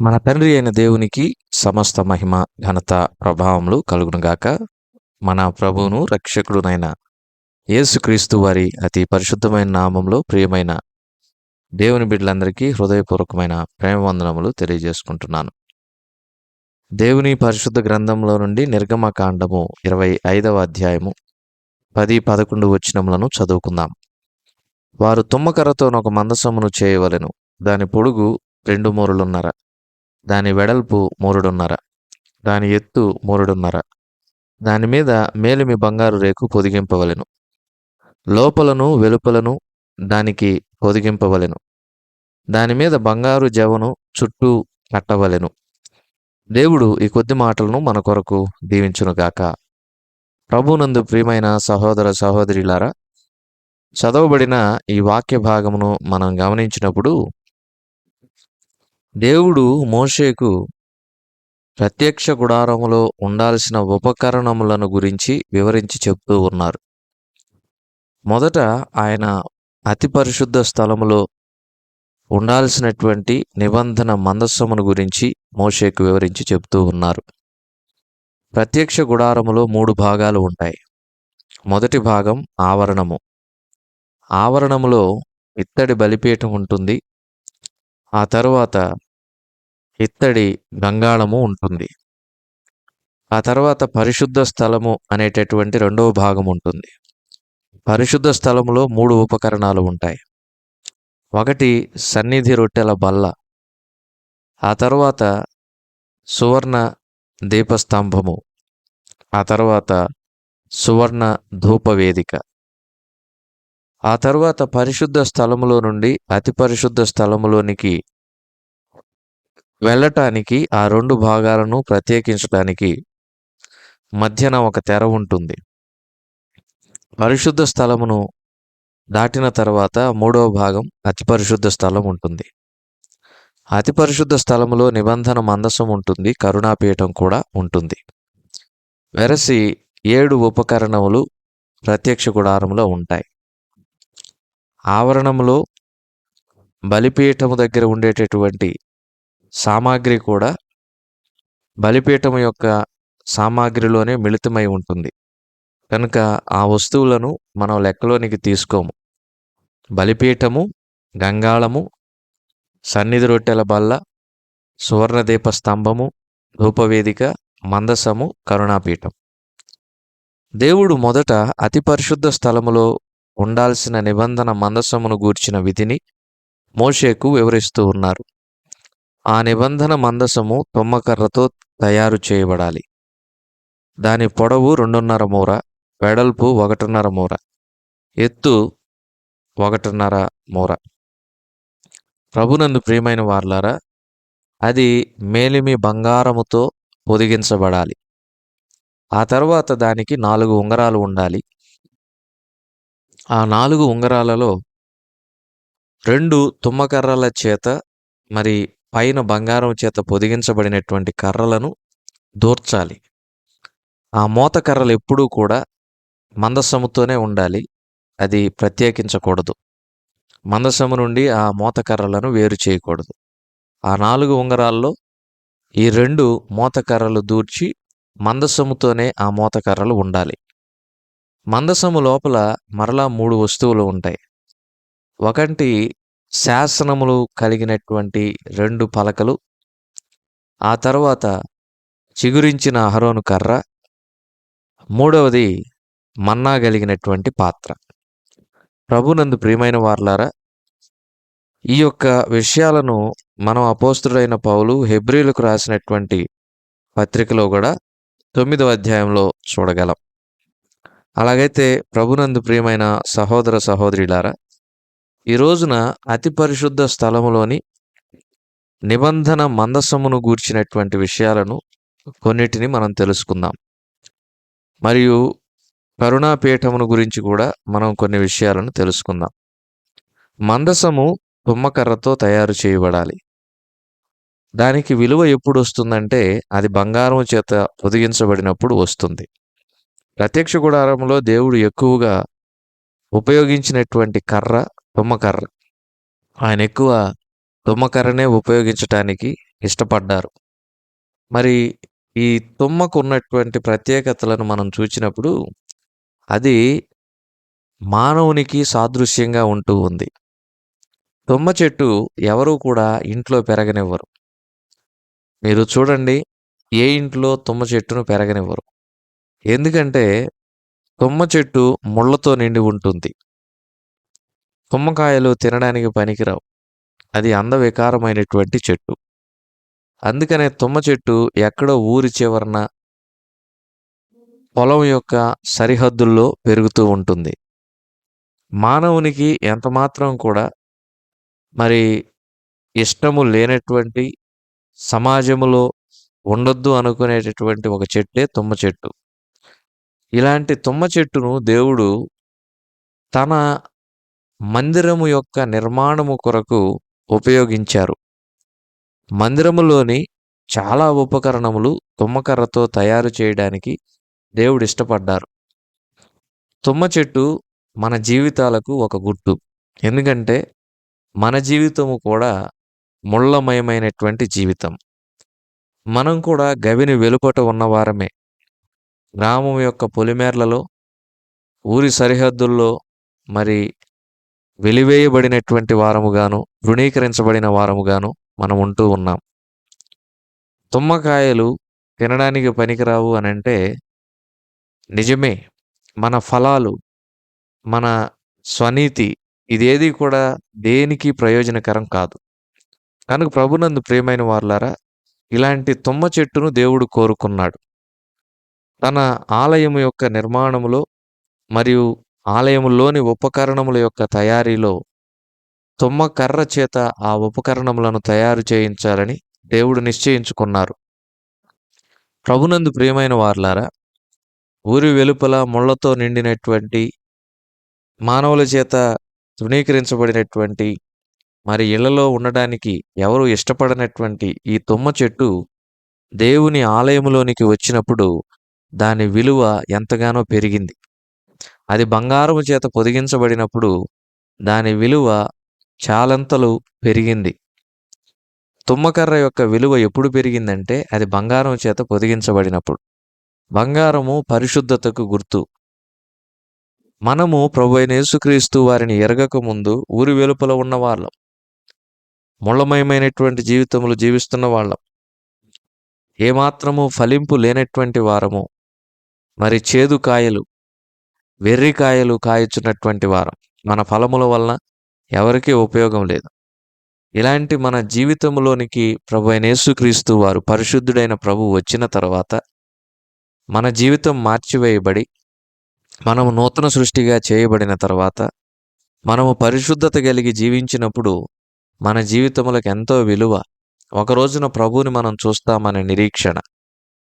మన తండ్రి అయిన దేవునికి సమస్త మహిమ ఘనత ప్రభావములు కలుగునుగాక. మన ప్రభువును రక్షకుడునైన యేసుక్రీస్తు వారి అతి పరిశుద్ధమైన నామంలో ప్రియమైన దేవుని బిడ్డలందరికీ హృదయపూర్వకమైన ప్రేమవందనములు తెలియజేసుకుంటున్నాను. దేవుని పరిశుద్ధ గ్రంథంలో నుండి నిర్గమకాండము ఇరవై ఐదవ అధ్యాయము పది పదకొండు వచనములను చదువుకుందాం. వారు తుమ్మకరతో ఒక మందసమును చేయవలెను. దాని పొడుగు రెండు మూరలున్నర. దాని వెడల్పు మూరుడున్నర దాని ఎత్తు మూరుడున్నర దాని మీద మేలిమి బంగారు రేకు పొదిగింపవలెను. లోపలను వెలుపలను దానికి పొదిగింపవలెను. దాని మీద బంగారు జవను చుట్టూ కట్టవలెను. దేవుడు ఈ కొద్ది మాటలను మన కొరకు దీవించునుగాక. ప్రభునందు ప్రియమైన సహోదర సహోదరిలారా చదవబడిన ఈ వాక్య భాగమును మనం గమనించినప్పుడు దేవుడు మోషేకు ప్రత్యక్ష గుడారములో ఉండాల్సిన ఉపకరణములను గురించి వివరించి చెప్తూ ఉన్నారు. మొదట ఆయన అతి పరిశుద్ధ స్థలములో ఉండాల్సినటువంటి నిబంధన మందస్సమును గురించి మోషేకు వివరించి చెప్తూ ఉన్నారు. ప్రత్యక్ష గుడారములో మూడు భాగాలు ఉంటాయి. మొదటి భాగం ఆవరణము. ఆవరణములో ఇత్తడి బలిపీఠం ఉంటుంది. ఆ తరువాత ఇత్తడి గంగాళము ఉంటుంది. ఆ తర్వాత పరిశుద్ధ స్థలము అనేటటువంటి రెండవ భాగం ఉంటుంది. పరిశుద్ధ స్థలములో మూడు ఉపకరణాలు ఉంటాయి. ఒకటి సన్నిధి రొట్టెల బల్ల. ఆ తర్వాత సువర్ణ దీపస్తంభము. ఆ తర్వాత సువర్ణ ధూపవేదిక. ఆ తర్వాత పరిశుద్ధ స్థలములో నుండి అతి పరిశుద్ధ స్థలములోనికి వెళ్ళటానికి ఆ రెండు భాగాలను ప్రత్యేకించడానికి మధ్యన ఒక తెర ఉంటుంది. పరిశుద్ధ స్థలమును దాటిన తర్వాత మూడవ భాగం అతి పరిశుద్ధ స్థలం ఉంటుంది. అతి పరిశుద్ధ స్థలములో నిబంధన మందసం ఉంటుంది కరుణాపీఠం కూడా ఉంటుంది. వెరసి ఏడు ఉపకరణములు ప్రత్యక్ష గుడారంలో ఉంటాయి. ఆవరణములో బలిపీఠము దగ్గర ఉండేటటువంటి సామాగ్రి కూడా బలిపీఠం యొక్క సామాగ్రిలోనే మిళితమై ఉంటుంది. కనుక ఆ వస్తువులను మనం లెక్కలోనికి తీసుకోము. బలిపీఠము గంగాళము సన్నిధి రొట్టెల బల్ల సువర్ణదీప స్తంభము ధూపవేదిక మందసము కరుణాపీఠం. దేవుడు మొదట అతి పరిశుద్ధ స్థలములో ఉండాల్సిన నిబంధన మందసమును గూర్చిన విధిని మోషేకు వివరిస్తూ ఉన్నారు. ఆ నిబంధన మందసము తుమ్మకర్రతో తయారు చేయబడాలి. దాని పొడవు రెండున్నర మూర వెడల్పు ఒకటిన్నర మూర ఎత్తు ఒకటిన్నర మూర. ప్రభునందు ప్రియమైన వార్లారా అది మేలిమి బంగారముతో పొదిగించబడాలి. ఆ తర్వాత దానికి నాలుగు ఉంగరాలు ఉండాలి. ఆ నాలుగు ఉంగరాలలో రెండు తుమ్మకర్రల చేత మరి పైన బంగారం చేత పొదిగించబడినటువంటి కర్రలను దూర్చాలి. ఆ మూత కర్రలు ఎప్పుడూ కూడా మందసముతోనే ఉండాలి. అది ప్రత్యేకించకూడదు. మందసము నుండి ఆ మోత కర్రలను వేరు చేయకూడదు. ఆ నాలుగు ఉంగరాల్లో ఈ రెండు మోత కర్రలు దూర్చి మందసముతోనే ఆ మోత కర్రలు ఉండాలి. మందసము లోపల మరలా మూడు వస్తువులు ఉంటాయి. ఒకటి శాసనములు కలిగినటువంటి రెండు పలకలు. ఆ తర్వాత చిగురించిన అహరోను కర్ర. మూడవది మన్నా కలిగినటువంటి పాత్ర. ప్రభునందు ప్రియమైన వార్లారా ఈ యొక్క విషయాలను మనం అపోస్తుడైన పౌలు హెబ్రిలకు రాసినటువంటి పత్రికలో కూడా తొమ్మిదవ అధ్యాయంలో చూడగలం. అలాగైతే ప్రభునందు ప్రియమైన సహోదర సహోదరిలారా ఈ రోజున అతి పరిశుద్ధ స్థలములోని నిబంధన మందసమును గూర్చినటువంటి విషయాలను కొన్నిటిని మనం తెలుసుకుందాం. మరియు కరుణాపీఠమును గురించి కూడా మనం కొన్ని విషయాలను తెలుసుకుందాం. మందసము తుమ్మకర్రతో తయారు చేయబడాలి. దానికి విలువ ఎప్పుడు వస్తుందంటే అది బంగారం చేత పొదిగించబడినప్పుడు వస్తుంది. ప్రత్యక్ష గుడారంలో దేవుడు ఎక్కువగా ఉపయోగించినటువంటి కర్ర తుమ్మకర్ర. ఆయన ఎక్కువ తుమ్మకర్రనే ఉపయోగించటానికి ఇష్టపడ్డారు. మరి ఈ తుమ్మకు ఉన్నటువంటి ప్రత్యేకతలను మనం చూచినప్పుడు అది మానవునికి సాదృశ్యంగా ఉంటూ ఉంది. తుమ్మ చెట్టు ఎవరూ కూడా ఇంట్లో పెరగనివ్వరు. మీరు చూడండి ఏ ఇంట్లో తుమ్మ చెట్టును పెరగనివ్వరు. ఎందుకంటే తుమ్మ చెట్టు ముళ్ళతో నిండి ఉంటుంది. తుమ్మకాయలు తినడానికి పనికిరావు. అది అందవికారమైనటువంటి చెట్టు. అందుకనే తుమ్మ చెట్టు ఎక్కడో ఊరి చివరన పొలం యొక్క సరిహద్దుల్లో పెరుగుతూ ఉంటుంది. మానవునికి ఎంతమాత్రం కూడా మరి ఇష్టము లేనటువంటి సమాజములో ఉండొద్దు అనుకునేటటువంటి ఒక చెట్టే తుమ్మ చెట్టు. ఇలాంటి తుమ్మ చెట్టును దేవుడు తన మందిరము యొక్క నిర్మాణము కొరకు ఉపయోగించారు. మందిరములోని చాలా ఉపకరణములు తుమ్మకర్రతో తయారు చేయడానికి దేవుడు ఇష్టపడ్డారు. తుమ్మ చెట్టు మన జీవితాలకు ఒక గుట్టు ఎందుకంటే మన జీవితము కూడా ముళ్ళమయమైనటువంటి జీవితం. మనం కూడా గవిని వెలుపట ఉన్నవారమే గ్రామం యొక్క పొలిమేర్లలో ఊరి సరిహద్దుల్లో మరి వెలివేయబడినటువంటి వారముగాను ధృణీకరించబడిన వారముగాను మనం ఉంటూ ఉన్నాం. తుమ్మకాయలు తినడానికి పనికిరావు అని అంటే నిజమే మన ఫలాలు మన స్వనీతి ఇదేది కూడా దేనికి ప్రయోజనకరం కాదు. కనుక ప్రభునందు ప్రియమైన వారులారా ఇలాంటి తుమ్మ చెట్టును దేవుడు కోరుకున్నాడు. తన ఆలయం యొక్క నిర్మాణములో మరియు ఆలయములోని ఉపకరణముల యొక్క తయారీలో తుమ్మ కర్ర చేత ఆ ఉపకరణములను తయారు చేయించాలని దేవుడు నిశ్చయించుకున్నారు. ప్రభునందు ప్రియమైన వార్లారా ఊరి వెలుపల ముళ్ళతో నిండినటువంటి మానవుల చేత తృణీకరించబడినటువంటి మరి ఇళ్ళలో ఉండడానికి ఎవరు ఇష్టపడనటువంటి ఈ తుమ్మ చెట్టు దేవుని ఆలయములోనికి వచ్చినప్పుడు దాని విలువ ఎంతగానో పెరిగింది. అది బంగారము చేత పొదిగించబడినప్పుడు దాని విలువ చాలంతలు పెరిగింది. తుమ్మకర్ర యొక్క విలువ ఎప్పుడు పెరిగిందంటే అది బంగారం చేత పొదిగించబడినప్పుడు. బంగారము పరిశుద్ధతకు గుర్తు. మనము ప్రభు అయిన యేసుక్రీస్తు వారిని ఎరగక ముందు ఊరి వెలుపల ఉన్న వాళ్ళం ముళ్ళమయమైనటువంటి జీవితములు జీవిస్తున్న వాళ్ళం. ఏమాత్రము ఫలింపు లేనటువంటి వారము. మరి చేదు కాయలు వెర్రికాయలు కాయచున్నటువంటి వారం. మన ఫలముల వలన ఎవరికీ ఉపయోగం లేదు. ఇలాంటి మన జీవితంలోనికి ప్రభు అయిన యేసుక్రీస్తు వారు పరిశుద్ధుడైన ప్రభు వచ్చిన తర్వాత మన జీవితం మార్చివేయబడి మనము నూతన సృష్టిగా చేయబడిన తర్వాత మనము పరిశుద్ధత కలిగి జీవించినప్పుడు మన జీవితములకు ఎంతో విలువ. ఒక రోజున ప్రభువుని మనం చూస్తామనే నిరీక్షణ.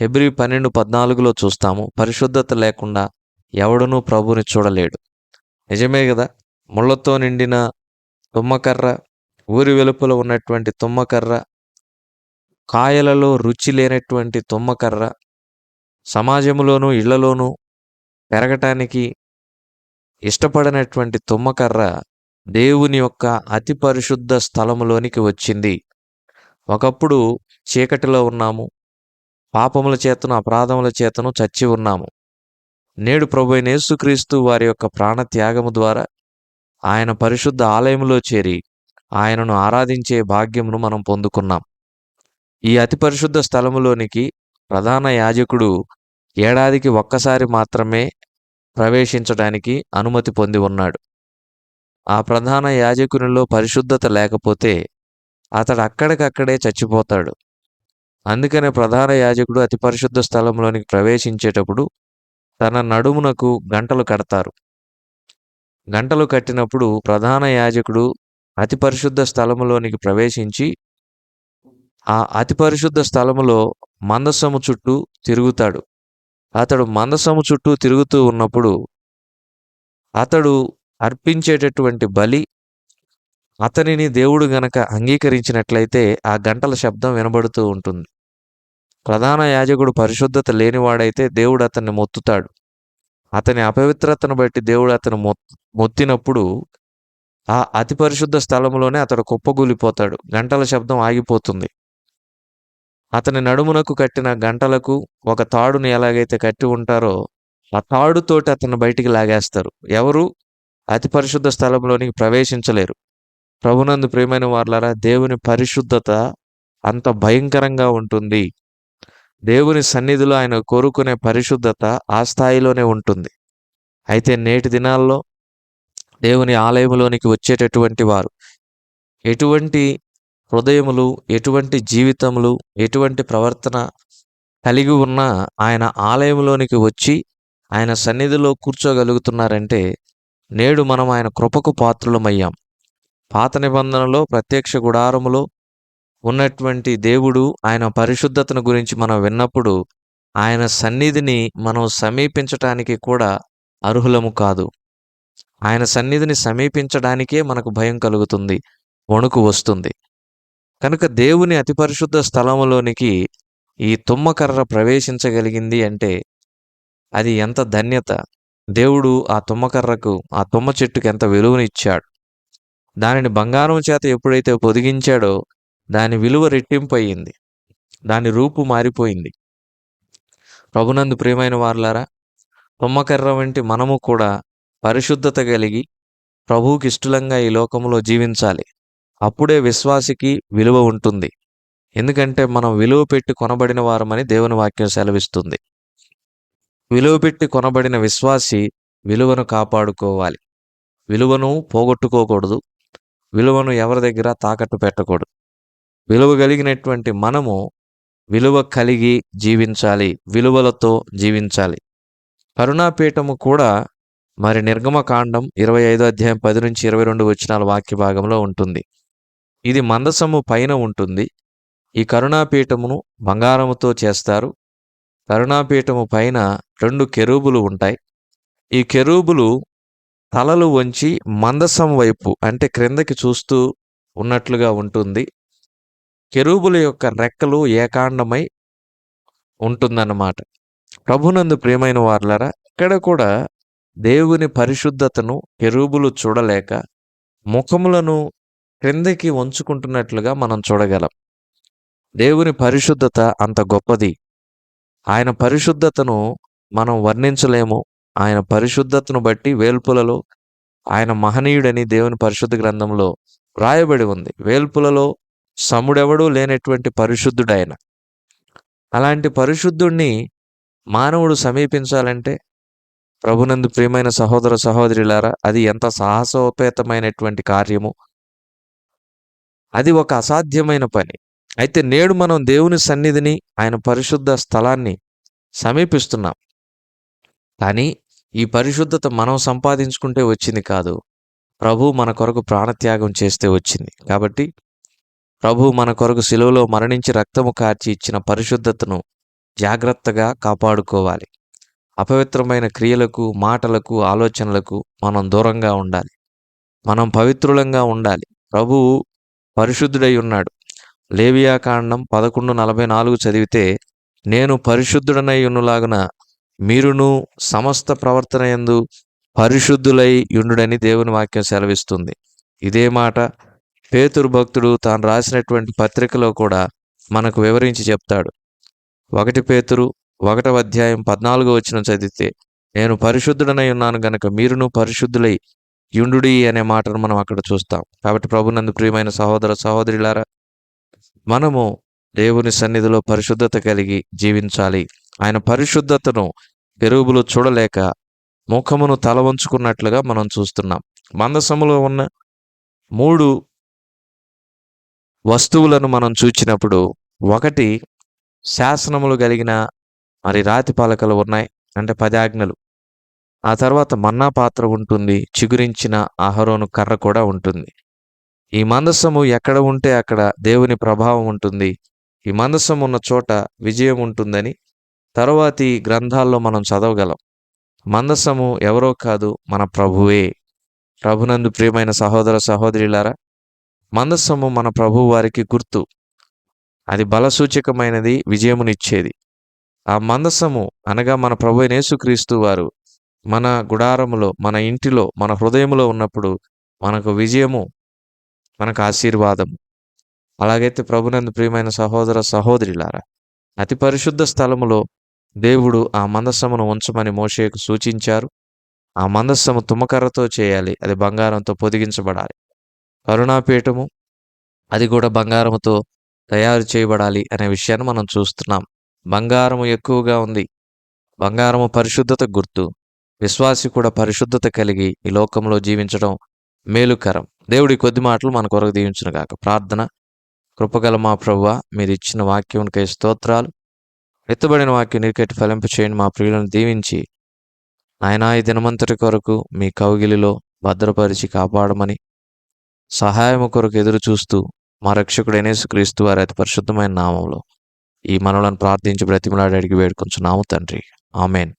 హెబ్రి పన్నెండు పద్నాలుగులో చూస్తాము. పరిశుద్ధత లేకుండా ఎవడునూ ప్రభుని చూడలేడు. నిజమే కదా ముళ్ళతో నిండిన తుమ్మకర్ర ఊరి వెలుపల ఉన్నటువంటి తుమ్మకర్ర కాయలలో రుచి లేనటువంటి తుమ్మకర్ర సమాజంలోనూ ఇళ్ళలోనూ పెరగటానికి ఇష్టపడినటువంటి తుమ్మకర్ర దేవుని యొక్క అతి పరిశుద్ధ స్థలములోనికి వచ్చింది. ఒకప్పుడు చీకటిలో ఉన్నాము. పాపముల చేతను అపరాధముల చేతను చచ్చి ఉన్నాము. నేడు ప్రభు అయిన యేసుక్రీస్తు వారి యొక్క ప్రాణ త్యాగము ద్వారా ఆయన పరిశుద్ధ ఆలయంలో చేరి ఆయనను ఆరాధించే భాగ్యమును మనం పొందుకున్నాం. ఈ అతి పరిశుద్ధ స్థలములోనికి ప్రధాన యాజకుడు ఏడాదికి ఒక్కసారి మాత్రమే ప్రవేశించడానికి అనుమతి పొంది ఉన్నాడు. ఆ ప్రధాన యాజకునిలో పరిశుద్ధత లేకపోతే అతడు అక్కడికక్కడే చచ్చిపోతాడు. అందుకనే ప్రధాన యాజకుడు అతి పరిశుద్ధ స్థలంలోనికి ప్రవేశించేటప్పుడు తన నడుమునకు గంటలు కడతారు. గంటలు కట్టినప్పుడు ప్రధాన యాజకుడు అతి పరిశుద్ధ స్థలములోనికి ప్రవేశించి ఆ అతి పరిశుద్ధ స్థలములో మందసము చుట్టూ తిరుగుతాడు. అతడు మందసము చుట్టూ తిరుగుతూ ఉన్నప్పుడు అతడు అర్పించేటటువంటి బలి అతనిని దేవుడు గనక అంగీకరించినట్లయితే ఆ గంటల శబ్దం వినబడుతూ ఉంటుంది. ప్రధాన యాజకుడు పరిశుద్ధత లేనివాడైతే దేవుడు అతన్ని మొత్తుతాడు. అతని అపవిత్రతను బట్టి దేవుడు అతను మొత్తినప్పుడు ఆ అతి పరిశుద్ధ స్థలంలోనే అతడు కుప్పగూలిపోతాడు. గంటల శబ్దం ఆగిపోతుంది. అతని నడుమునకు కట్టిన గంటలకు ఒక తాడుని ఎలాగైతే కట్టి ఉంటారో ఆ తాడుతోటి అతను బయటికి లాగేస్తారు. ఎవరు? అతి పరిశుద్ధ స్థలంలోనికి ప్రవేశించలేరు. ప్రభునందు ప్రియమైన వార్లారా దేవుని పరిశుద్ధత అంత భయంకరంగా ఉంటుంది. దేవుని సన్నిధిలో ఆయన కోరుకునే పరిశుద్ధత ఆ స్థాయిలోనే ఉంటుంది. అయితే నేటి దినాల్లో దేవుని ఆలయంలోనికి వచ్చేటటువంటి వారు ఎటువంటి హృదయములు ఎటువంటి జీవితములు ఎటువంటి ప్రవర్తన కలిగి ఉన్న ఆయన ఆలయంలోనికి వచ్చి ఆయన సన్నిధిలో కూర్చోగలుగుతున్నారంటే నేడు మనం ఆయన కృపకు పాత్రులమయ్యాం. పాత నిబంధనలో ప్రత్యక్ష గుడారములో ఉన్నటువంటి దేవుడు ఆయన పరిశుద్ధతను గురించి మనం విన్నప్పుడు ఆయన సన్నిధిని మనం సమీపించటానికి కూడా అర్హులము కాదు. ఆయన సన్నిధిని సమీపించడానికే మనకు భయం కలుగుతుంది వణుకు వస్తుంది. కనుక దేవుని అతి పరిశుద్ధ స్థలములోనికి ఈ తుమ్మకర్ర ప్రవేశించగలిగింది అంటే అది ఎంత ధన్యత. దేవుడు ఆ తుమ్మకర్రకు ఆ తుమ్మ చెట్టుకి ఎంత విలువనిచ్చాడు దానిని బంగారం చేత ఎప్పుడైతే పొదిగించాడో దాని విలువ రెట్టింపు అయ్యింది దాని రూపు మారిపోయింది. ప్రభునందు ప్రియమైన వార్లారా తుమ్మకర్ర వంటి మనము కూడా పరిశుద్ధత కలిగి ప్రభువుకి ఇష్టలంగా ఈ లోకంలో జీవించాలి. అప్పుడే విశ్వాసికి విలువ ఉంటుంది. ఎందుకంటే మనం విలువ పెట్టి కొనబడిన వారమని దేవుని వాక్యం సెలవిస్తుంది. విలువ పెట్టి కొనబడిన విశ్వాసి విలువను కాపాడుకోవాలి. విలువను పోగొట్టుకోకూడదు. విలువను ఎవరి దగ్గర తాకట్టు పెట్టకూడదు. విలువ కలిగినటువంటి మనము విలువ కలిగి జీవించాలి విలువలతో జీవించాలి. కరుణాపీఠము కూడా మరి నిర్గమకాండం ఇరవై ఐదో అధ్యాయం పది నుంచి ఇరవై రెండు వచ్చినాల వాక్య భాగంలో ఉంటుంది. ఇది మందసము పైన ఉంటుంది. ఈ కరుణాపీఠమును బంగారముతో చేస్తారు. కరుణాపీఠము పైన రెండు కెరూబులు ఉంటాయి. ఈ కెరూబులు తలలు వంచి మందసం వైపు అంటే క్రిందకి చూస్తూ ఉన్నట్లుగా ఉంటుంది. కెరూబుల యొక్క రెక్కలు ఏకాండమై ఉంటుందన్నమాట. ప్రభునందు ప్రియమైన వార్లరా ఇక్కడ కూడా దేవుని పరిశుద్ధతను కెరూబులు చూడలేక ముఖములను క్రిందకి వంచుకుంటున్నట్లుగా మనం చూడగలం. దేవుని పరిశుద్ధత అంత గొప్పది. ఆయన పరిశుద్ధతను మనం వర్ణించలేము. ఆయన పరిశుద్ధతను బట్టి వేల్పులలో ఆయన మహనీయుడని దేవుని పరిశుద్ధ గ్రంథంలో రాయబడి ఉంది. వేల్పులలో సముడెవడూ లేనటువంటి పరిశుద్ధుడైన. అలాంటి పరిశుద్ధుణ్ణి మానవుడు సమీపించాలంటే ప్రభునందు ప్రియమైన సహోదర సహోదరులారా అది ఎంత సాహసోపేతమైనటువంటి కార్యము. అది ఒక అసాధ్యమైన పని. అయితే నేడు మనం దేవుని సన్నిధిని ఆయన పరిశుద్ధ స్థలాన్ని సమీపిస్తున్నాం. కానీ ఈ పరిశుద్ధత మనం సంపాదించుకుంటే వచ్చింది కాదు. ప్రభు మన కొరకు ప్రాణత్యాగం చేస్తే వచ్చింది. కాబట్టి ప్రభు మన కొరకు సిలువలో మరణించి రక్తము కార్చి ఇచ్చిన పరిశుద్ధతను జాగ్రత్తగా కాపాడుకోవాలి. అపవిత్రమైన క్రియలకు మాటలకు ఆలోచనలకు మనం దూరంగా ఉండాలి. మనం పవిత్రులంగా ఉండాలి. ప్రభువు పరిశుద్ధుడై ఉన్నాడు. లేవియా కాండం పదకొండు నలభై నాలుగు చదివితే నేను పరిశుద్ధుడనై ఉన్నలాగున మీరును సమస్త ప్రవర్తన యందు పరిశుద్ధులై యుండుడని దేవుని వాక్యం సెలవిస్తుంది. ఇదే మాట పేతురు భక్తుడు తాను రాసినటువంటి పత్రికలో కూడా మనకు వివరించి చెప్తాడు. ఒకటి పేతురు ఒకటవ అధ్యాయం పద్నాలుగో వచ్చిన చదివితే నేను పరిశుద్ధుడనై ఉన్నాను గనక మీరును పరిశుద్ధులై యుండుడి అనే మాటను మనం అక్కడ చూస్తాం. కాబట్టి ప్రభునందు ప్రియమైన సహోదర సహోదరులారా మనము దేవుని సన్నిధిలో పరిశుద్ధత కలిగి జీవించాలి. ఆయన పరిశుద్ధతను ఎరువులు చూడలేక ముఖమును తల వంచుకున్నట్లుగా మనం చూస్తున్నాం. మందసములో ఉన్న మూడు వస్తువులను మనం చూచినప్పుడు ఒకటి శాసనములు కలిగిన మరి రాతి పలకలు ఉన్నాయి. అంటే పది ఆజ్ఞలు ఆ తర్వాత మన్నా పాత్ర ఉంటుంది. చిగురించిన అహరోను కర్ర కూడా ఉంటుంది. ఈ మందసము ఎక్కడ ఉంటే అక్కడ దేవుని ప్రభావం ఉంటుంది. ఈ మందసం ఉన్న చోట విజయం ఉంటుందని తరువాతి గ్రంథాల్లో మనం చదవగలం. మందసము ఎవరో కాదు మన ప్రభువే. ప్రభునందు ప్రియమైన సహోదర సహోదరులారా మందస్సము మన ప్రభువు వారికి గుర్తు. అది బలసూచకమైనది విజయమునిచ్చేది. ఆ మందసము అనగా మన ప్రభు అయిన యేసుక్రీస్తు వారు మన గుడారములో మన ఇంటిలో మన హృదయములో ఉన్నప్పుడు మనకు విజయము మనకు ఆశీర్వాదము. అలాగైతే ప్రభునందు ప్రియమైన సహోదర సహోదరిలారా అతి పరిశుద్ధ స్థలములో దేవుడు ఆ మందస్సమును ఉంచమని మోషేకు సూచించారు. ఆ మందస్సము తుమ్మకర్రతో చేయాలి అది బంగారంతో పొదిగించబడాలి. కరుణాపీఠము అది కూడా బంగారముతో తయారు చేయబడాలి అనే విషయాన్ని మనం చూస్తున్నాం. బంగారము ఎక్కువగా ఉంది. బంగారము పరిశుద్ధత గుర్తు. విశ్వాసి కూడా పరిశుద్ధత కలిగి ఈ లోకంలో జీవించడం మేలుకరం. దేవుడి కొద్ది మాటలు మన కొరకు దీవించిన గాక. ప్రార్థన కృపగల మా ప్రభువ మీరు ఇచ్చిన వాక్యంకై స్తోత్రాలు. ఎత్తుబడిన వాక్యం నీకెట్టి ఫలింపు చేయండి. మా ప్రియులను దీవించి నాయనా ఈ దినమంతటి కొరకు మీ కౌగిలిలో భద్రపరిచి కాపాడమని సహాయము కొరకు ఎదురు చూస్తూ మా రక్షకుడు క్రీస్తు వారి అతి పరిశుద్ధమైన నామంలో ఈ మనలను ప్రార్థించి బ్రతిమలాడి అడిగి వేడుకొంచున్నాము తండ్రి. ఆమెన్.